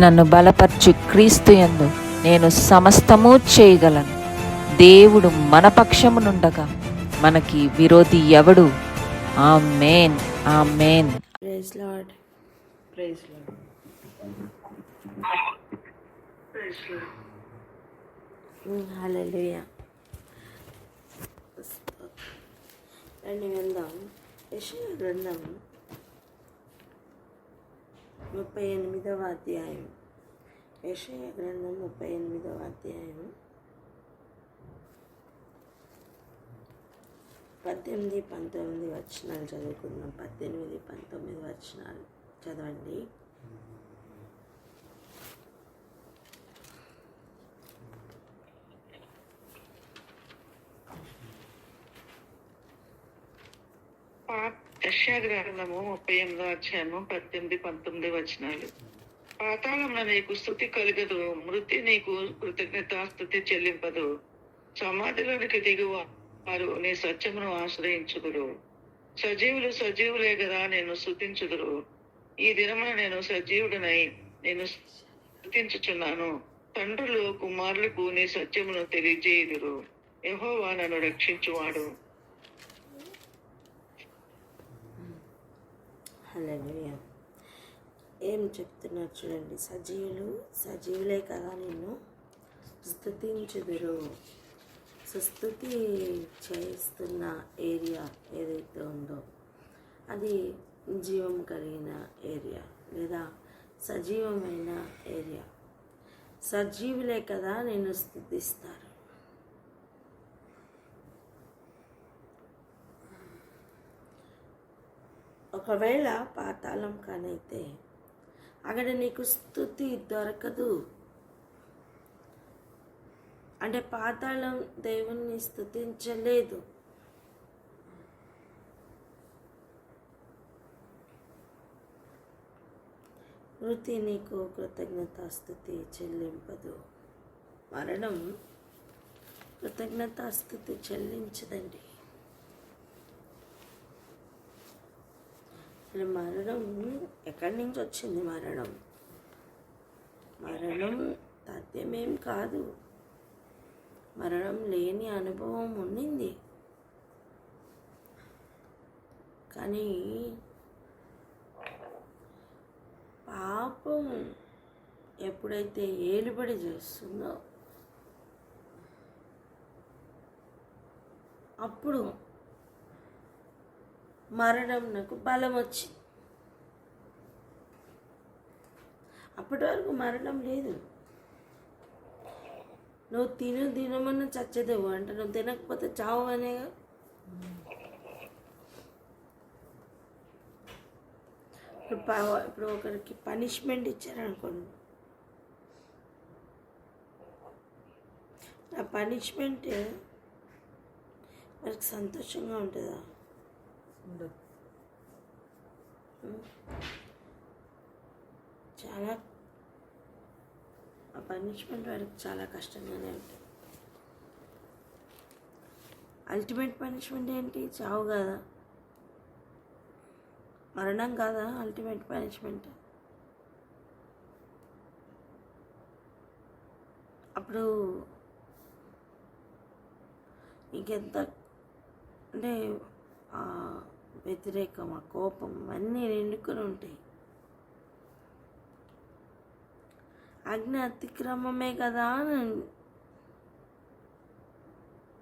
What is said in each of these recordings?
నన్ను బలపరచు క్రీస్తు యందు నేను సమస్తము చేయగలను. దేవుడు మన పక్షమునుండగా మనకి విరోధి ఎవడు? ఆ మేన్ ఆ man praise lord praise hallelujah రండి వెళ్దాం యెషయా గ్రంథం ముప్పై ఎనిమిదవ అధ్యాయం. యషయ గ్రంథం ముప్పై ఎనిమిదవ అధ్యాయం. పద్దెనిమిది పంతొమ్మిది వచనాలు చదువుకుందాం. పద్దెనిమిది పంతొమ్మిది వచనాలు చదవండి. గ్రంథము ముప్పై ఎనిమిదో అధ్యాయము పద్దెనిమిది పంతొమ్మిది వచనాలు. పాతాళంలో నీకు స్థుతి కలుగదు మృతి నీకు కృతజ్ఞతాస్థుతి చెల్లింపదు. సమాధిలోనికి దిగువ వారు నీ సత్యమును ఆశ్రయించుదురు. సజీవులు సజీవులే కదా నేను స్థుతించుదురు. ఈ దినమున నేను సజీవుడనై నేను స్థుతించుచున్నాను. తండ్రులు కుమారులకు నీ సత్యమును తెలియజేయుదురు. యహోవా నన్ను రక్షించువాడు. హల్లెలూయా. ఏం చెప్తున్నారు చూడండి సజీవులు సజీవులే కదా నిన్ను. స్థుతించుదురు సుస్థుతి చేస్తున్న ఏరియా ఏదైతే ఉందో అది జీవం కలిగిన ఏరియా లేదా సజీవమైన ఏరియా. సజీవులే కదా నేను స్థుతిస్తారు ఒకవేళ పాతాళం కానైతే అక్కడ నీకు స్థుతి దొరకదు. అంటే పాతాళం దేవుణ్ణి స్థుతించలేదు. వృత్తి నీకు కృతజ్ఞతాస్థుతి చెల్లింపదు. మరణం కృతజ్ఞతాస్థుతి చెల్లించదండి. అసలు మరణం ఎక్కడి నుంచి వచ్చింది మరణం? మరణం తథ్యమేం కాదు. మరణం లేని అనుభవం ఉండింది కానీ పాపం ఎప్పుడైతే ఏలుబడి చేస్తుందో అప్పుడు మరణంకు నాకు బలం వచ్చింది అప్పటి వరకు మరణం లేదు. నువ్వు తిను తినమని చచ్చదేవు అంటే. నువ్వు తినకపోతే చావు అనేగా ఇప్పుడు ఇప్పుడు ఒకరికి పనిష్మెంట్ ఇచ్చారనుకోండి. ఆ పనిష్మెంట్ మనకి సంతోషంగా ఉంటుందా? చాలా ఆ పనిష్మెంట్ వాడికి చాలా కష్టంగానే ఉంటుంది. అల్టిమేట్ పనిష్మెంట్ ఏంటి? చావు కదా? మరణం కాదా? అల్టిమేట్ పనిష్మెంట్ అప్పుడు ఇంకెంత అంటే వ్యతిరేకం ఆ కోపం అన్నీ నిండుకొని ఉంటాయి. అగ్ని అతిక్రమమే కదా అని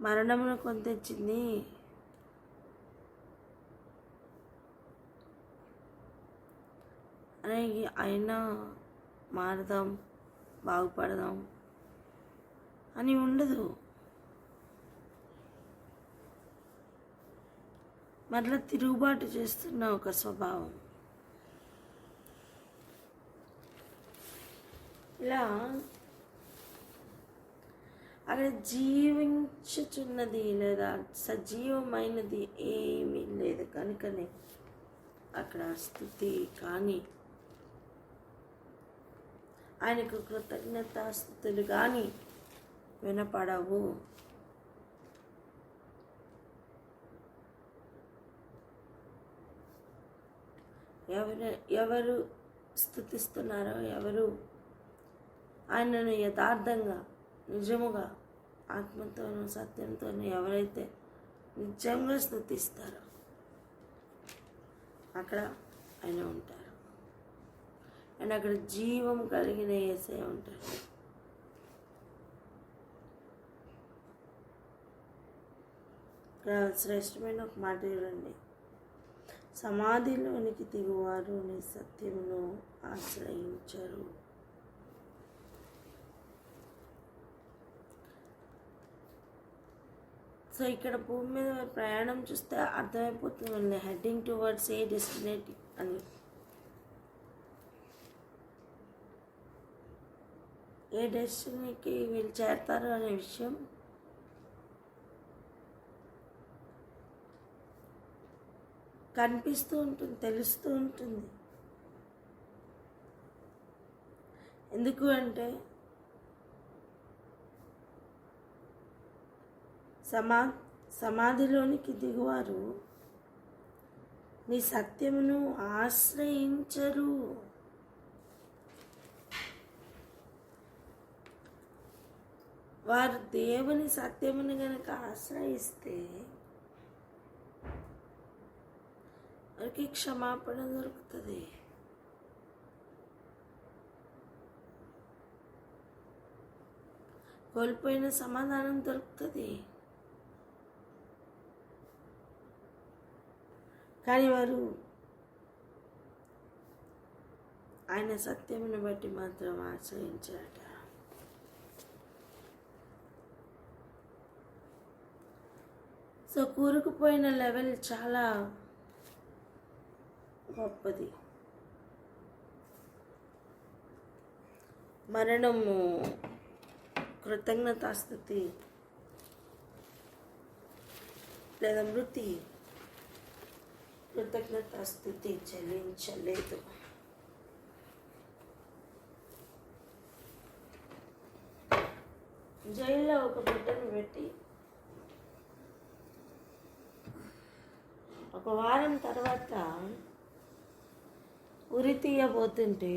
మరణమును కొంత తెచ్చింది. అనే అయినా మారదాం బాగుపడదాం అని ఉండదు. మరలా తిరుగుబాటు చేస్తున్న ఒక స్వభావం. ఇలా అక్కడ జీవించుచున్నది లేదా సజీవమైనది ఏమీ లేదు. కనుకనే అక్కడ స్థుతి కానీ ఆయనకు కృతజ్ఞతాస్థుతులు కానీ వినపడవు. ఎవరు ఎవరు స్థుతిస్తున్నారో ఎవరు ఆయనను యథార్థంగా నిజముగా ఆత్మతోనూ సత్యంతోనూ ఎవరైతే నిజంగా స్థుతిస్తారో అక్కడ ఆయన ఉంటారు. అండ్ అక్కడ జీవం కలిగిన ఏసే ఉంటారు శ్రేష్టమైన ఒక మాట చూడండి. సమాధిలోనికి దిగువారు నీ సత్యంలో ఆశ్రయించరు. సో ఇక్కడ భూమి మీద ప్రయాణం చూస్తే అర్థమైపోతుంది హెడ్డింగ్ టువర్డ్స్ ఏ డెస్టినేట్ అని. ఏ డెస్టినీకి వీళ్ళు చేరతారు అనే విషయం కనిపిస్తూ ఉంటుంది తెలుస్తూ ఉంటుంది. ఎందుకు అంటే సమా సమాధిలోనికి దిగువారు. నీ సత్యమును ఆశ్రయించరు. వారు దేవుని సత్యమును గనక ఆశ్రయిస్తే వారికి క్షమాపణ దొరుకుతుంది? కోల్పోయిన సమాధానం దొరుకుతుంది. కానీ వారు ఆయన సత్యమును బట్టి మాత్రం ఆశ్రయించారట. సో కూరుకుపోయిన లెవెల్ చాలా గొప్పది. మరణము కృతజ్ఞతాస్థుతి లేదా మృతి కృతజ్ఞతాస్థుతి చెల్లించలేదు. జైల్లో ఒక బిడ్డను పెట్టి ఒక వారం తర్వాత ఉరి తీయబోతుంటే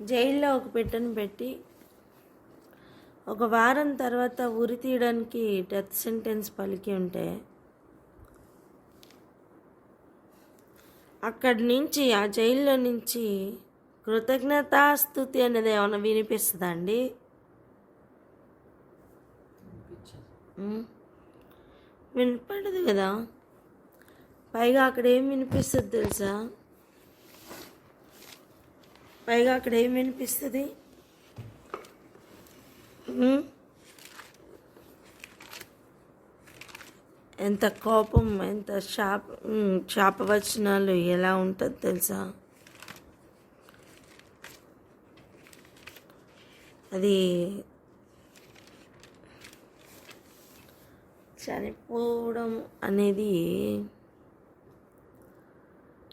జైల్లో ఒక బిడ్డను పెట్టి ఒక వారం తర్వాత ఉరి తీయడానికి డెత్ సెంటెన్స్ పలికి ఉంటే అక్కడి నుంచి ఆ జైల్లో నుంచి కృతజ్ఞతాస్థుతి అనేది ఏమైనా వినిపిస్తుందా అండి. వినపడదు కదా? పైగా అక్కడ ఏం వినిపిస్తుంది తెలుసా? పైగా అక్కడ ఏం వినిపిస్తుంది? ఎంత కోపం ఎంత శాప శాపవచనాలు ఎలా ఉంటుంది తెలుసా? అది చనిపోవడం అనేది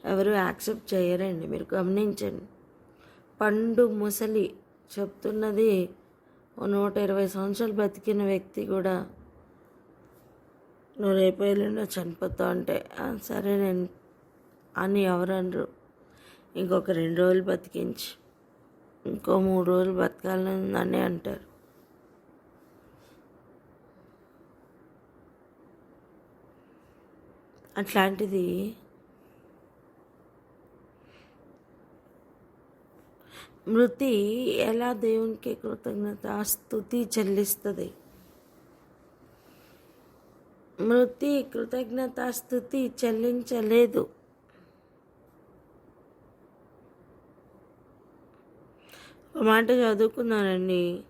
ఎవరు యాక్సెప్ట్ చేయరండి మీరు గమనించండి. పండు ముసలి చెప్తున్నది ఓ నూట ఇరవై సంవత్సరాలు బతికిన వ్యక్తి కూడా నువ్వు రేపు ఎల్లుండో చనిపోతావు అంటే సరే నేను అని ఎవరు అనరు ఇంకొక రెండు రోజులు బతికించి ఇంకో మూడు రోజులు బతకాలని అని అంటారు. అట్లాంటిది మృతి ఎలా దేవునికి కృతజ్ఞత స్థుతి చెల్లిస్తుంది? మృతి కృతజ్ఞత స్థుతి చెల్లించలేదు. ఒక మాట చదువుకున్నానండి.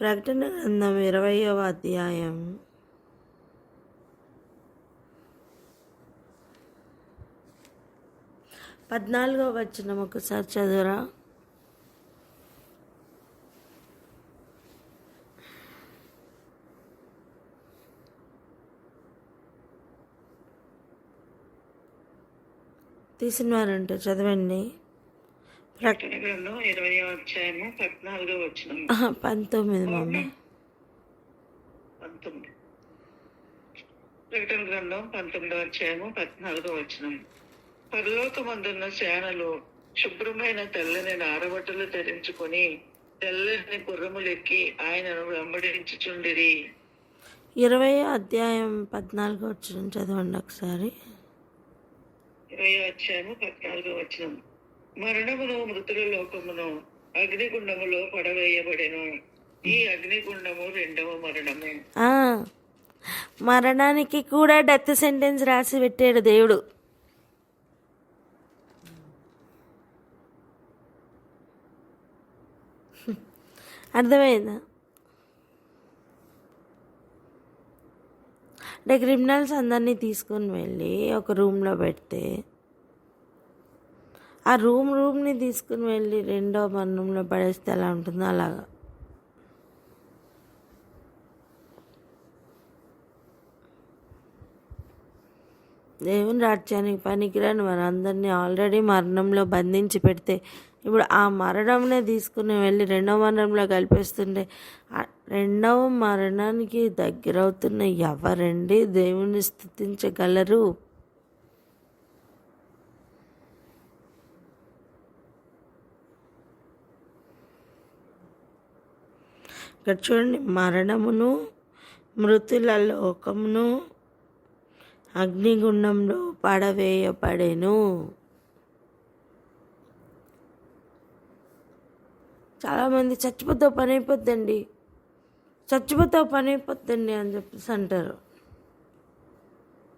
ప్రకటన గ్రంథం ఇరవయవ అధ్యాయం. పద్నాలుగో వచ్చిన ఒకసారి చదువురా. తీసిన వారంటే చదవండి. ప్రకటన గ్రంథం ఇరవై అధ్యాయము పద్నాలుగో వచ్చిన ఆహా, పంతొమ్మిది మమ్మీ పంతొమ్మిది. ప్రకటన గ్రంథం పంతొమ్మిదో అధ్యాయము పద్నాలుగో వచనం. పరలోకమందున్న సేనలు శుభ్రమైన తెల్లని నారబట్టలు ధరించుకొని తెల్లని గుర్రములెక్కి ఆయనను వెంబడించుచుండిరి. ఇరవై అధ్యాయం పద్నాలుగు వచ్చిన చదవండి ఒకసారి. ఇరవై అధ్యాయము పద్నాలుగు వచనం. మరణమును మృతుల లోకమును అగ్నిగుండములో పడవేయబడెను. ఈ అగ్నిగుండము రెండవ మరణము. మరణానికి కూడా డెత్ సెంటెన్స్ రాసి పెట్టాడు దేవుడు. అర్థమైందా? అంటే క్రిమినల్స్ అందరినీ తీసుకొని వెళ్ళి ఒక రూమ్లో పెడితే ఆ రూమ్ రూమ్ని తీసుకుని వెళ్ళి రెండో మరణంలో పడేస్తే ఎలా ఉంటుందో అలాగా. దేవుని రాజ్యానికి పనికిరాని వారందరినీ ఆల్రెడీ మరణంలో బంధించి పెడితే ఇప్పుడు ఆ మరణంనే తీసుకుని వెళ్ళి రెండవ మరణంలో కలిపేస్తుంటే రెండవ మరణానికి దగ్గరవుతున్న ఎవరండి దేవుని స్థుతించగలరు? ఇక్కడ చూడండి మరణమును మృతుల లోకమును అగ్నిగుండంలో పడవేయబడెను. చాలామంది చచ్చిపోతావు పని అయిపోద్దండి. చచ్చిపోతావు పని అయిపోద్దండి అని చెప్పేసి అంటారు.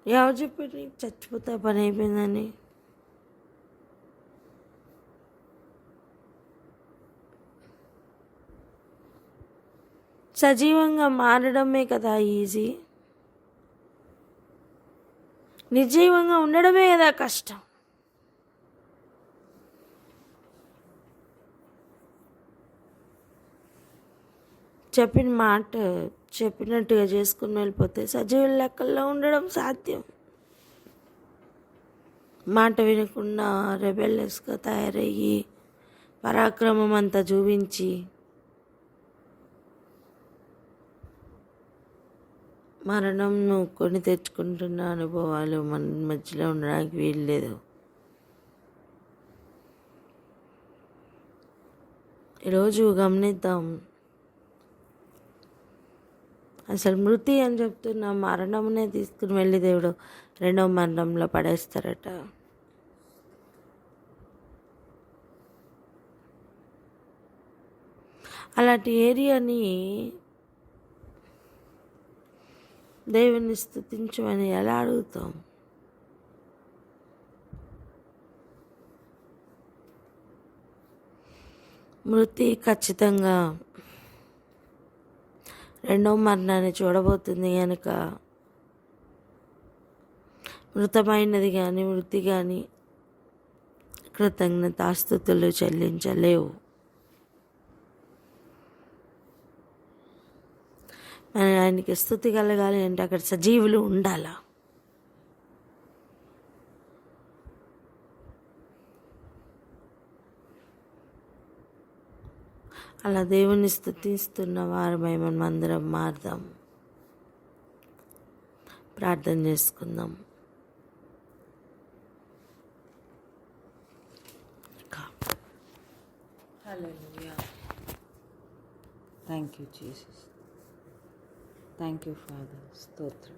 ఎవరు చెప్పారు నీకు చచ్చిపోతావు పని అయిపోయిందని? సజీవంగా మారడమే కదా ఈజీ. నిర్జీవంగా ఉండడమే కదా కష్టం. చెప్పిన మాట చెప్పినట్టుగా చేసుకుని వెళ్ళిపోతే సజీవుల లెక్కల్లో ఉండడం సాధ్యం. మాట వినకుండా రెబెల్లెస్గా తయారయ్యి పరాక్రమం అంతా చూపించి మరణంను కొని తెచ్చుకుంటున్న అనుభవాలు మన మధ్యలో ఉండడానికి వీల్లేదు. ఈరోజు గమనిద్దాం. అసలు మృతి అని చెప్తున్న మరణమునే తీసుకుని వెళ్ళి దేవుడు రెండవ మరణంలో పడేస్తారట. అలాంటి ఏరియాని దేవుని స్థుతించమని ఎలా అడుగుతాం? మృతి ఖచ్చితంగా రెండవ మరణాన్ని చూడబోతుంది కనుక మృతమైనది కానీ మృతి కానీ కృతజ్ఞతాస్థుతులు చెల్లించలేవు. మన ఆయనకి స్థుతి కలగాలి అంటే అక్కడ సజీవులు ఉండాలా? అలా దేవుని స్థుతిస్తున్న వారమై మనం అందరం మారుదాం. ప్రార్థన చేసుకుందాం. Thank you Jesus thank you father స్తోత్రం